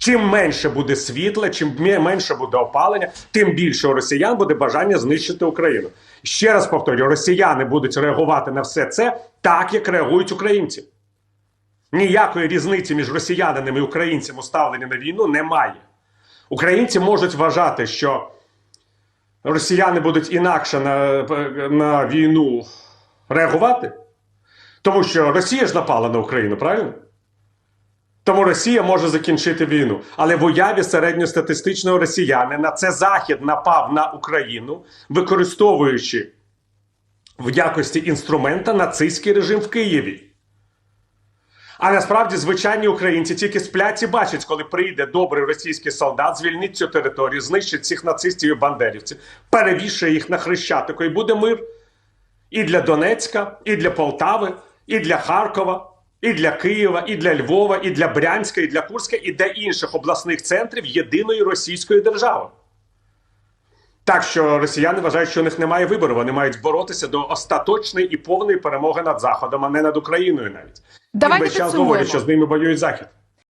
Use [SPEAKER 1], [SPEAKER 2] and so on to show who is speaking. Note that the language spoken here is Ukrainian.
[SPEAKER 1] Чим менше буде світла, чим менше буде опалення, тим більше у росіян буде бажання знищити Україну. Ще раз повторюю: росіяни будуть реагувати на все це так, як реагують українці. Ніякої різниці між росіянинами і українцями у ставленні на війну немає. Українці можуть вважати, що росіяни будуть інакше на, на війну реагувати, тому що Росія ж напала на Україну, правильно? Тому Росія може закінчити війну. Але в уяві середньостатистичного росіянина це Захід напав на Україну, використовуючи в якості інструмента нацистський режим в Києві. А насправді звичайні українці тільки сплять і бачать, коли прийде добрий російський солдат, звільнить цю територію, знищить всіх нацистів і бандерівців, перевішує їх на хрещатику, і буде мир і для Донецька, і для Полтави, і для Харкова, і для Києва, і для Львова, і для Брянська, і для Курська, і для інших обласних центрів єдиної російської держави. Так що росіяни вважають, що у них немає вибору. Вони мають боротися до остаточної і повної перемоги над Заходом, а не над Україною навіть.
[SPEAKER 2] Давайте
[SPEAKER 1] І весь час говорять, що з ними воює Захід.